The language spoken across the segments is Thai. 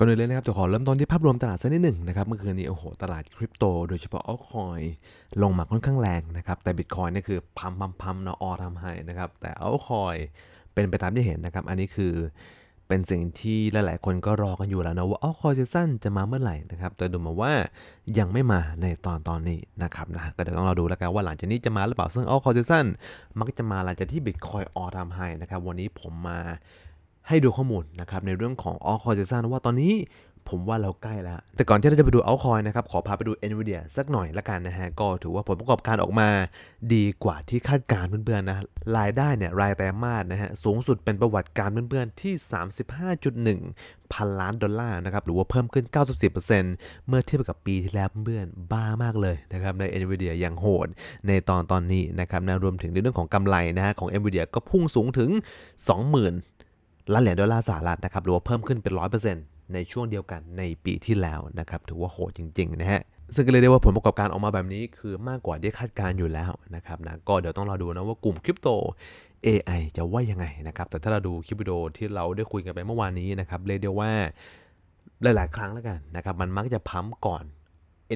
ก่อนอื่นเลยนะครับจะขอเริ่มต้นที่ภาพรวมตลาดสักนิดหนึ่งนะครับเมื่อคืนนี้โอ้โหตลาดคริปโตโดยเฉพาะอัลคอยลงมาค่อนข้างแรงนะครับแต่บิตคอยนี่คือพัมพัมพัมเนาะออทำให้นะครับแต่อัลคอยเป็นไปตามที่เห็นนะครับ อันนี้คือเป็นสิ่งที่หลาย ๆ คนก็รอกันอยู่แล้วนะว่าอัลคอยซีซั่นจะมาเมื่อไหร่นะครับแต่ดูมาว่ายังไม่มาในตอนตอนนี้นะครับนะก็เดี๋ยวต้องรอดูแล้วกันว่าหลังจากนี้จะมาหรือเปล่าซึ่งอัลคอยซีซั่นมักจะมาหลังจากที่บิตคอยออทำให้นะครับวันนี้ผมมา ให้ดูข้อมูลนะครับในเรื่องของ a l t coin season ว่าตอนนี้ผมว่าเราใกล้แล้ว แต่ก่อนที่เราจะไปดู altcoin นะครับ ขอพาไปดู Nvidia สักหน่อยละกันนะฮะ ก็ถือว่าผลประกอบการออกมาดีกว่าที่คาดการณ์เพื่อนๆนะ รายได้เนี่ย รายไตรมาสนะฮะ สูงสุดเป็นประวัติการเพื่อนๆที่ 35.1 พันล้านดอลลาร์นะครับ หรือว่าเพิ่มขึ้น 94%เมื่อเทียบกับปีที่แล้วเพื่อนๆ บ้ามากเลยนะครับ ใน Nvidia อย่างโหด ในตอนตอนนี้นะครับนะรวมถึงในเรื่องของกำไรนะฮะของ Nvidia ก็พุ่งสูงถึง 20,000 ล้านเหรียญดอลลาร์สหรัฐนะครับหรือว่าเพิ่มขึ้นเป็น 100%ในช่วงเดียวกันในปีที่แล้วนะครับถือว่าโหดจริง ๆ นะฮะซึ่งก็เลยได้ว่าผลประกอบการออกมาแบบนี้คือมากกว่าที่คาดการอยู่แล้วนะครับนะก็เดี๋ยวต้องรอดูนะว่ากลุ่มคริปโต AI จะว่ายังไงนะครับแต่ถ้าเราดูคลิปวิดีโอที่เราได้คุยกันไปเมื่อวานนี้นะครับเรียกได้ว่าหลาย ๆ ครั้งแล้วกันนะครับมันมักจะพัมก่อน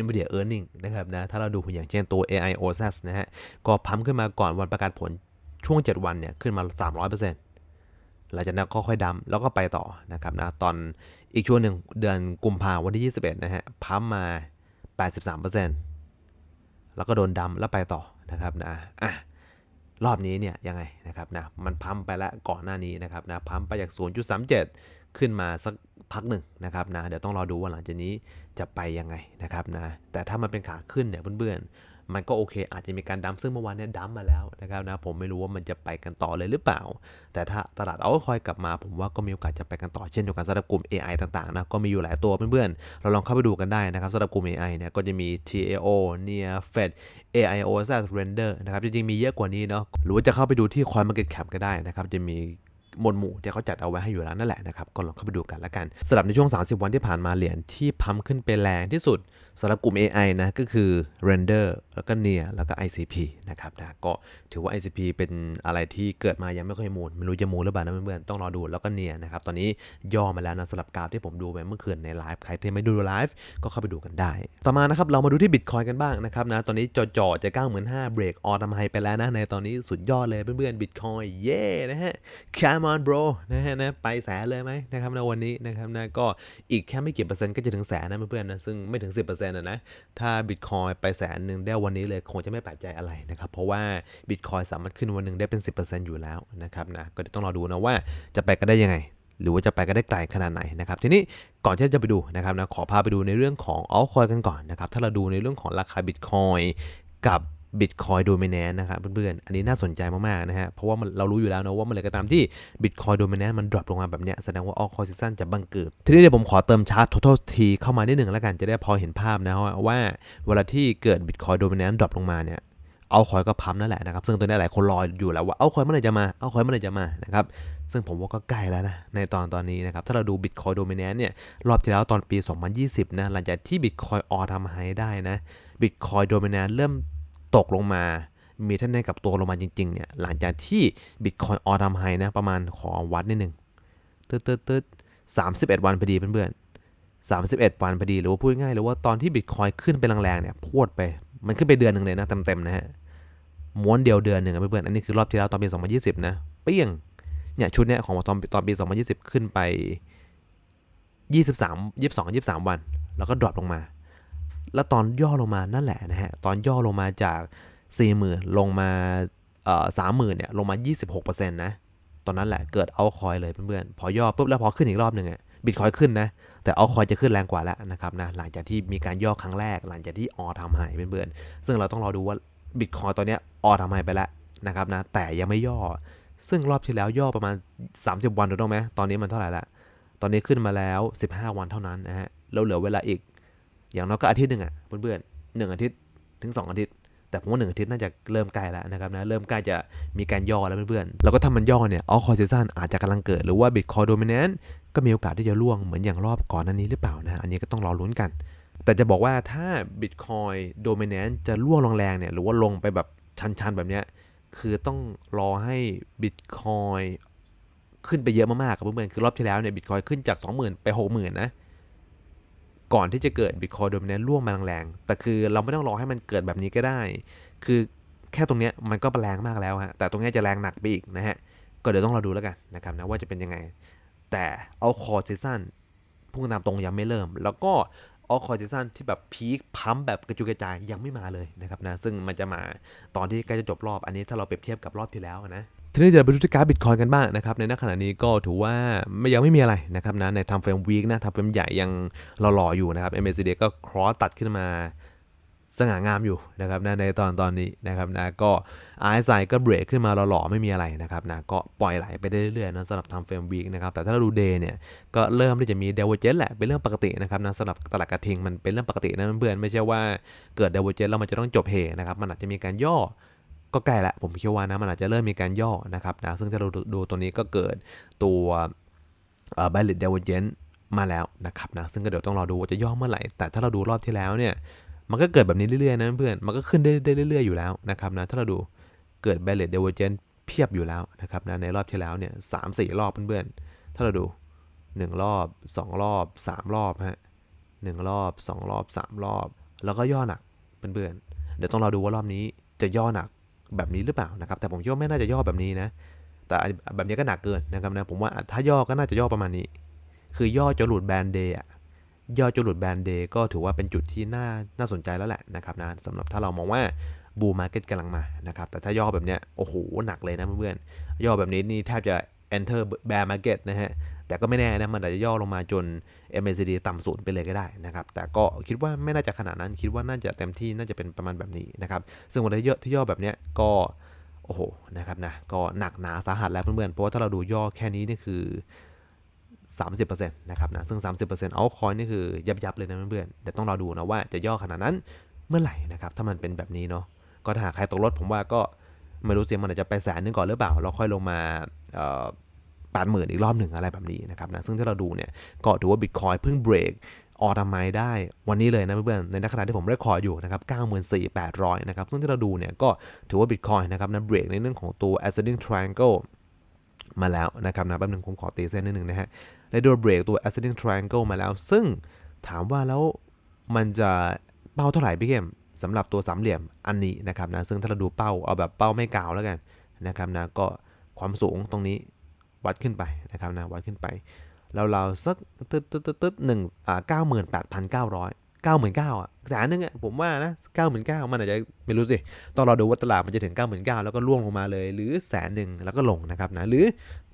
NVIDIA Earning นะครับนะถ้าเราดูอย่างเช่นตัว AI OSAS นะฮะก็พัมขึ้นมาก่อนวันประกาศผลช่วง 7 วันเนี่ยขึ้นมา 300% หลังจากนั้นก็ค่อยดำแล้วก็ไปต่อนะครับนะตอนอีกช่วงหนึ่งเดือนกุมภาวันที่ 21 นะฮะพัมมา 83%แล้วก็โดนดำแล้วไปต่อนะครับนะอะรอบนี้เนี่ยยังไงนะครับนะมันพัมไปแล้วก่อนหน้านี้นะครับนะพัมไปจาก 0.37 ขึ้นมาสักพักหนึ่งนะครับนะเดี๋ยวต้องรอดูว่าหลังจากนี้จะไปยังไงนะครับนะแต่ถ้ามันเป็นขาขึ้นเนี่ยเพื่อนๆ มันก็โอเค อาจจะมีการดัมซึ่งเมื่อวานเนี่ยดัมมาแล้วนะครับนะผมไม่รู้ว่ามันจะไปกันต่อเลยหรือเปล่า แต่ถ้าตลาดเอาคอยกลับมา ผมว่าก็มีโอกาสจะไปกันต่อเช่นเดียวกันสำหรับกลุ่ม AI ต่างๆนะก็มีอยู่หลายตัวเพื่อนๆเราลองเข้าไปดูกันได้นะครับสำหรับกลุ่ม AI เนี่ยก็จะมี TAO Near Fed AIOS Render นะครับจริงๆมีเยอะกว่านี้เนาะหรือว่าจะเข้าไปดูที่ CoinMarketCap ก็ได้นะครับจะมีหมวดหมู่ที่เขาจัดเอาไว้ให้อยู่แล้วนั่นแหละนะครับ ก็ลองเข้าไปดูกันแล้วกันสำหรับในช่วง 30 วันที่ผ่านมาเหรียญที่พัมขึ้นไปแรงที่สุด สำหรับกลุ่ม AI นะก็คือ Render แล้วก็ Near แล้วก็ ICP นะครับนะก็ถือว่า ICP เป็นอะไรที่เกิดมายังไม่ค่อยมูลไม่รู้จะมูลหรือเปล่านะเพื่อนๆต้องรอดูแล้วก็ Near นะครับตอนนี้ย่อมาแล้วนะสำหรับกราฟที่ผมดูไปเมื่อคืนในไลฟ์ใครที่ไม่ดูไลฟ์ก็เข้าไปดูกันได้ ต่อมานะครับเรามาดูที่ Bitcoin กันบ้างนะครับนะตอนนี้จ่อๆจะ95,000เบรกออทำไฮไปแล้วนะในตอนนี้สุดยอดเลยเพื่อนๆ Bitcoin เย้นะฮะ Come on bro นะฮะนะไปแสนเลยไหมนะครับในวันนี้นะครับนะก็อีกแค่ไม่กี่เปอร์เซ็นต์ก็จะถึงแสนนะเพื่อนๆนะซึ่งไม่ถึง 10%นะนะ ถ้า Bitcoin ไปแสนหนึ่งได้วันนี้เลยคงจะไม่แปลกใจอะไรนะครับ เพราะว่า Bitcoin สามารถขึ้นวันหนึ่งได้เป็น 10%อยู่แล้วนะครับนะ ก็ต้องรอดูนะว่าจะไปกันได้ยังไง หรือว่าจะไปกันได้ไกลขนาดไหนนะครับ ทีนี้ก่อนที่จะไปดูนะครับนะ ขอพาไปดูในเรื่องของออลคอยกันก่อนนะครับ ถ้าเราดูในเรื่องของราคา Bitcoin กับ Bitcoin Dominance นะครับเพื่อนๆ อันนี้น่าสนใจมากๆนะฮะ เพราะว่าเรารู้อยู่แล้วนะว่าเมื่อไรก็ตามที่ Bitcoin Dominance มันดรอปลงมาแบบเนี้ยแสดงว่า All Coin Season จะบังเกิด ทีนี้เดี๋ยวผมขอเติมชาร์ต Total T เข้ามานิดหนึ่งแล้วกันจะได้พอเห็นภาพนะว่าว่าเวลาที่เกิด Bitcoin Dominance ดรอปลงมาเนี่ยเอาคอยก็พัมนั่นแหละนะครับ ซึ่งตัวนี้หลายคนรออยู่แล้วว่าเอาคอยเมื่อไหร่จะมา เอาคอยเมื่อไหร่จะมานะครับ ซึ่งผมว่าก็ใกล้แล้วนะ ในตอนตอนนี้นะครับ ถ้าเราดู Bitcoin Dominance เนี่ย รอบที่แล้วตอนปี 2020 นะ หลังจากที่ Bitcoin ออทำไฮได้นะ Bitcoin Dominance เริ่ม ตกลงมามีท่านได้กับตัวลงมาจริงๆเนี่ยหลังจากที่ Bitcoin ออทำไฮนะประมาณขอวัดนิดหนึ่งตึ๊ดตึ๊ดตึ๊ดสามสิบเอ็ดวันพอดีเพื่อนๆสามสิบเอ็ดวันพอดีหรือว่าพูดง่ายๆหรือว่าตอนที่ Bitcoin ขึ้นไปแรงๆเนี่ยพวดไปมันขึ้นไปเดือนหนึ่งเลยนะเต็มๆนะฮะม้วนเดียวเดือนหนึ่งเพื่อนๆอันนี้คือรอบที่แล้วตอนปี 2020 นะเปี้ยงเนี่ยชุดเนี้ยของตอนตอนปี 2020 ขึ้นไป 23 22 23 วัน แล้วก็ดรอปลงมา แล้วตอนย่อลงมานั่นแหละนะฮะ ตอนย่อลงมาจาก 40,000 ลงมาเอ่อ30,000เนี่ยลงมา 26%นะ ตอนนั้นแหละเกิดเอาคอยเลยเพื่อนๆ พอย่อปุ๊บแล้วพอขึ้นอีกรอบหนึ่งอะบิตคอยขึ้นนะ แต่เอาคอยจะขึ้นแรงกว่าแล้วนะครับนะหลังจากที่มีการย่อครั้งแรก หลังจากที่ออทำหายเพื่อนๆ ซึ่งเราต้องรอดูว่าบิตคอยตอนเนี้ยออทำหายไปแล้วนะครับนะแต่ยังไม่ย่อ ซึ่งรอบที่แล้วย่อประมาณ 30 วันถูกต้องไหมตอนนี้มันเท่าไหร่ละตอนนี้ขึ้นมาแล้ว 15 วันเท่านั้นนะฮะเราเหลือเวลาอีก อย่างน้อยก็อาทิตย์หนึ่งอะเพื่อนๆหนึ่งอาทิตย์ถึง 2 อาทิตย์ แต่ผมว่าหนึ่งอาทิตย์น่าจะเริ่มใกล้แล้วนะครับนะเริ่มใกล้จะมีการย่อแล้วเพื่อนๆแล้วก็ถ้ามันย่อเนี่ยออคอซีซันอาจจะกำลังเกิดหรือว่าบิตคอยโดเมิเนนก็มีโอกาสที่จะล่วงเหมือนอย่างรอบก่อนนั้นนี้หรือเปล่านะอันนี้ก็ต้องรอลุ้นกัน แต่จะบอกว่าถ้า Bitcoin Dominance จะล่วงแรงๆเนี่ยหรือว่าลงไปแบบชันๆแบบเนี้ยคือต้องรอให้ Bitcoin ขึ้นไปเยอะมากๆครับเพื่อนๆคือรอบที่แล้วเนี่ย Bitcoin ขึ้นจาก 20,000 ไป 60,000 นะ ก่อนที่จะเกิด Bitcoin Dominance ร่วงมาแรงๆ แต่คือเราไม่ต้องรอให้มันเกิดแบบนี้ก็ได้ คือแค่ตรงเนี้ยมันก็แรงมากแล้วฮะ แต่ตรงนี้จะแรงหนักไปอีกนะฮะ ก็เดี๋ยวต้องรอดูแล้วกันนะครับนะว่าจะเป็นยังไง แต่เอาคอซีซั่นพุ่งตามตรงยังไม่เริ่ม แล้วก็เอาคอซีซั่นที่แบบพีคพัมแบบกระจุยกระจายยังไม่มาเลยนะครับนะ ซึ่งมันจะมาตอนที่ใกล้จะจบรอบ อันนี้ถ้าเราเปรียบเทียบกับรอบที่แล้วนะ ทีนี้เดี๋ยวไปดูที่กราฟบิตคอยกันบ้างนะครับในณขณะนี้ก็ถือว่าไม่ยังไม่มีอะไรนะครับนะในทำเฟรมวีคนะทำเฟรมใหญ่ยังหล่อๆอยู่นะครับ MACD ก็ครอสตัดขึ้นมาสง่างามอยู่นะครับนะในตอนตอนนี้นะครับนะก็ RSI ก็เบรกขึ้นมาหล่อๆไม่มีอะไรนะครับนะก็ปล่อยไหลไปได้เรื่อยๆนะสำหรับทำเฟรมวีคนะครับแต่ถ้าเราดูเดย์เนี่ยก็เริ่มที่จะมีเดวอเจนแหละเป็นเรื่องปกตินะครับนะสำหรับตลาดกระทิงมันเป็นเรื่องปกตินะเพื่อนๆไม่ใช่ว่าเกิดเดวอเจนแล้วมันจะต้องจบเฮนะครับมันอาจจะมีการย่อ ก็ใกล้ละผมคิดว่านะมันอาจจะเริ่มมีการย่อนะครับนะซึ่งถ้าเราดูดูตัวนี้ก็เกิดตัวเอ่อ Barrett Divergence มาแล้วนะครับนะซึ่งก็เดี๋ยวต้องรอดูว่าจะย่อเมื่อไหร่ แต่ถ้าเราดูรอบที่แล้วเนี่ยมันก็เกิดแบบนี้เรื่อยๆนะเพื่อนมันก็ขึ้นได้ไดเรื่อยๆอยู่แล้วนะครับนะถ้าเราดูเกิด Barrett Divergence เพียบอยู่แล้วนะครับนะในรอบที่แล้วเนี่ยสามสี่รอบเพื่อนๆ ถ้าเราดู 1 รอบ 2 รอบ 3 รอบฮะหนึ่งรอบ 2 รอบ 3 รอบ แล้วก็ย่อหนักเพื่อนๆ เดี๋ยวต้องรอดูว่ารอบนี้จะย่อหนัก แบบนี้หรือเปล่านะครับ แต่ผมคิดว่าไม่น่าจะย่อแบบนี้นะ แต่แบบนี้ก็หนักเกินนะครับนะ ผมว่าถ้าย่อก็น่าจะย่อประมาณนี้ คือย่อจนหลุดแบรนด์เดย์ย่อจนหลุดแบรนด์เดย์ก็ถือว่าเป็นจุดที่น่าน่าสนใจแล้วแหละนะครับนะสำหรับถ้าเรามองว่าบูมาร์เก็ตกำลังมานะครับ แต่ถ้าย่อแบบเนี้ยโอ้โหหนักเลยนะเพื่อนๆย่อแบบนี้นี่แทบจะ enter bear market นะฮะ แต่ก็ไม่แน่นะ มันอาจจะย่อลงมาจน MACD ต่ำสุดไปเลยก็ได้นะครับ แต่ก็คิดว่าไม่น่าจะขนาดนั้น คิดว่าน่าจะเต็มที่น่าจะเป็นประมาณแบบนี้นะครับ ซึ่งวันที่ย่อที่ย่อแบบเนี้ยก็ โอ้โห นะครับนะ ก็หนักหนาสาหัสแล้วเพื่อนๆ เพราะว่าถ้าเราดูย่อแค่นี้นี่คือ 30%นะครับนะ ซึ่ง 30%เอาคอยนี่คือยับยับเลยนะเพื่อนๆแต่ต้องรอดูนะว่าจะย่อขนาดนั้นเมื่อไหร่นะครับ ถ้ามันเป็นแบบนี้เนาะ ก็ถ้าหากใครตกรถผมว่าก็ไม่รู้สิมันอาจจะไปแสนนึงก่อนหรือเปล่า เราค่อยลงมา แปดหมื่นอีกรอบหนึ่งอะไรแบบนี้นะครับนะซึ่งถ้าเราดูเนี่ยก็ถือว่าบิตคอยเพิ่งเบรกออทำไมได้วันนี้เลยนะเพื่อนๆในขณะที่ผมเรคคอร์ดอยู่นะครับ94,800 นะครับ ซึ่งที่เราดูเนี่ยก็ถือว่า Bitcoin นะครับนะเบรกในเรื่องของตัว ascending triangle มาแล้วนะครับนะแป๊บนึงผมขอตีเส้นนิดนึงนะฮะได้โดนเบรกตัว ascending triangle มาแล้ว ซึ่งถามว่าแล้วมันจะเป้าเท่าไหร่พี่เกมสำหรับตัวสามเหลี่ยมอันนี้นะครับนะซึ่งถ้าเราดูเป้าเอาแบบเป้าไม่กาวแล้วกันนะครับนะก็ ความสูงตรงนี้วัดขึ้นไปนะครับนะวัดขึ้นไปเราๆสักตึ๊ดตึ๊ดตึ๊ดหนึ่งอ่าเก้าหมื่นแปดพันเก้าร้อยเก้าหมื่นเก้าอะแสนนึงอะผมว่านะเก้าหมื่นเก้ามันอาจจะไม่รู้สิต้องรอดูว่าตลาดมันจะถึง9 9 0 0 0แล้วก็ล่วงลงมาเลย หรือแสนหนึ่งแล้วก็ลงนะครับนะหรือ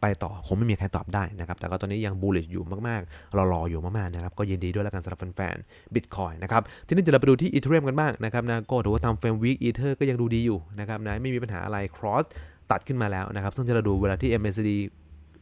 ไปต่อคงไม่มีใครตอบได้นะครับ แต่ก็ตอนนี้ยังบูลลิชอยู่มากๆรอๆออยู่มากๆนะครับ ก็ยินดีด้วยแล้วกันสำหรับแฟนๆบิตคอยนะครับ ทีนี้เดี๋ยวเราไปดูที่อีเทเรียมกันบ้างนะครับนะก็ถือว่าทำเฟรมวีคอีเทอร์ก็ยังดูดีอยู่นะครับนะไม่มีปัญหาอะไร cross ตัดขึ้นมาแล้วนะครับ ซึ่งถ้าเราดูเวลาที่ MACD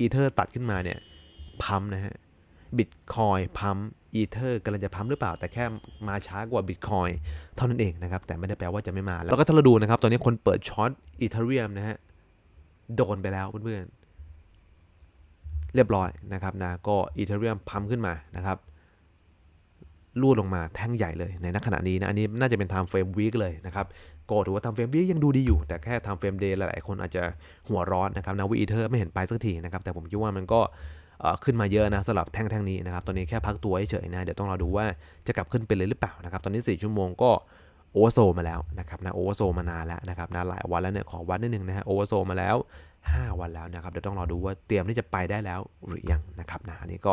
อีเทอร์ตัดขึ้นมาเนี่ยพัมนะฮะบิตคอยพัมอีเทอร์กำลังจะพัมหรือเปล่า แต่แค่มาช้ากว่าบิตคอยเท่านั้นเองนะครับ แต่ไม่ได้แปลว่าจะไม่มา แล้วก็ถ้าเราดูนะครับ ตอนนี้คนเปิดช็อตอีเทเรียมนะฮะ โดนไปแล้วเพื่อนๆ เรียบร้อยนะครับนะ ก็อีเทเรียมพัมขึ้นมานะครับลูดลงมาแท่งใหญ่เลยในณขณะนี้นะ อันนี้น่าจะเป็น time frame week เลยนะครับ ก็ถือว่า time frame week ยังดูดีอยู่ แต่แค่ time frame day หลาย ๆ คนอาจจะหัวร้อนนะครับนะวีอีเทอร์ไม่เห็นไปสักทีนะครับแต่ผมคิดว่ามันก็ขึ้นมาเยอะนะสำหรับแท่งๆนี้นะครับตอนนี้แค่พักตัวเฉยๆนะเดี๋ยวต้องรอดูว่าจะกลับขึ้นไปเลยหรือเปล่านะครับตอนนี้ 4 ชั่วโมงก็โอเวอร์โซมาแล้วนะครับนะโอเวอร์โซมานานแล้วนะครับนะหลายวันแล้วเนี่ยขอวัดนิดนึงนะฮะโอเวอร์โซมาแล้ว 5 วันแล้วนะครับเดี๋ยวต้องรอดูว่าเตรียมที่จะไปได้แล้วหรือยังนะครับนะอันนี้ก็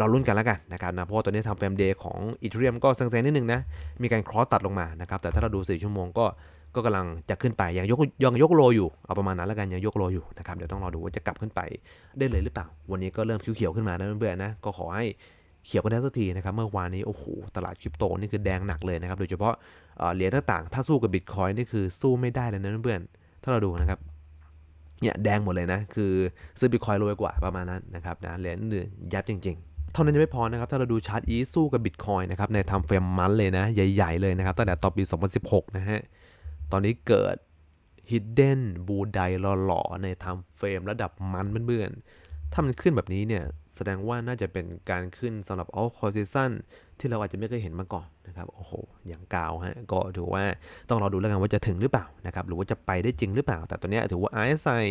รอลุ้นกันแล้วกันนะครับนะเพราะว่าตอนนี้ทำเฟรมเดย์ของอีเทเรียมก็เซ็งๆนิดนึงนะมีการครอสตัดลงมานะครับแต่ถ้าเราดู 4 ชั่วโมงก็ ก็กำลังจะขึ้นไปยังยกยังยกโลอยู่เอาประมาณนั้นแล้วกันยังยกโลอยู่นะครับเดี๋ยวต้องรอดูว่าจะกลับขึ้นไปได้เลยหรือเปล่า วันนี้ก็เริ่มเขียวๆขึ้นมานะเพื่อนๆนะก็ขอให้เขียวกันได้สักทีนะครับเมื่อวานนี้โอ้โหตลาดคริปโตนี่คือแดงหนักเลยนะครับโดยเฉพาะเหรียญต่างๆถ้าสู้กับบิตคอยนี่คือสู้ไม่ได้เลยนะเพื่อนๆถ้าเราดูนะครับเนี่ยแดงหมดเลยนะคือซื้อบิตคอยรวยกว่าประมาณนั้นนะครับนะเหรียญอื่นยับจริงๆเท่านั้นยังไม่พอนะครับ ถ้าเราดูชาร์ตอีสู้กับบิตคอยนะครับในทำเฟรมมันเลยนะ ใหญ่ ๆ เลยนะครับ ตั้งแต่ตอนปี 2016 นะฮะ ตอนนี้เกิด Hidden บูไดหล่อๆในทำเฟรมระดับมันเบื่อนๆถ้ามันขึ้นแบบนี้เนี่ย แสดงว่าน่าจะเป็นการขึ้นสำหรับ all call season ที่เราอาจจะไม่เคยเห็นมาก่อนนะครับ โอ้โห อย่างกาวฮะ ก็ถือว่าต้องรอดูแล้วกันว่าจะถึงหรือเปล่านะครับ หรือว่าจะไปได้จริงหรือเปล่า แต่ตัวนี้ถือว่า RSI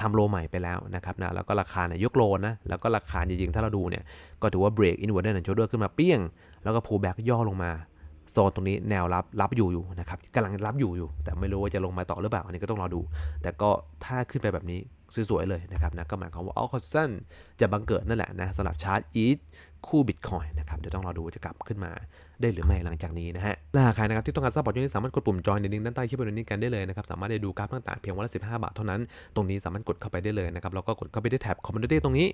ทำโลใหม่ไปแล้วนะครับนะ แล้วก็ราคาเนี่ยยกโลนะ แล้วก็ราคาจริงๆ ถ้าเราดูเนี่ย ก็ถือว่า break inverted and shoulder ขึ้นมาเปี้ยง แล้วก็ pull back ย่อลงมา โซนตรงนี้แนวรับรับอยู่อยู่นะครับกำลังรับอยู่อยู่ แต่ไม่รู้ว่าจะลงมาต่อหรือเปล่า อันนี้ก็ต้องรอดู แต่ก็ถ้าขึ้นไปแบบนี้สวยๆเลยนะครับนะก็หมายความว่าเอาคอสั้นจะบังเกิดนั่นแหละนะสำหรับชาร์ตอีทคู่บิตคอยนะครับเดี๋ยวต้องรอดูว่าจะกลับขึ้นมา ได้หรือไม่หลังจากนี้นะฮะและหากใครนะครับที่ต้องการซัพพอร์ตช่วงนี้สามารถกดปุ่มจอยในลิงก์ด้านใต้คลิปวิดีโอนี้กันได้เลยนะครับสามารถได้ดูกราฟต่างๆเพียงวันละ15บาทเท่านั้น ตรงนี้สามารถกดเข้าไปได้เลยนะครับแล้วก็กดเข้าไปที่แท็บคอมมูนิตี้ตรงนี้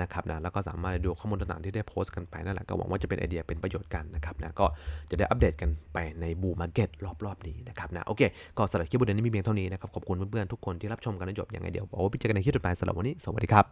นะครับนะแล้วก็สามารถดูข้อมูลต่างๆที่ได้โพสต์กันไปนั่นแหละก็หวังว่าจะเป็นไอเดียเป็นประโยชน์กันนะครับนะก็จะได้อัปเดตกันไปในบูมาร์เก็ตรอบๆนี้นะครับนะโอเคก็สำหรับคลิปวิดีโอนี้มีเพียงเท่านี้นะครับขอบคุณเพื่อนๆทุกคนที่รับชมกันจนจบอย่างไรเดียวบอกว่าพี่เจอกันในคลิปต่อไปสำหรับวันนี้สวัสดีครับ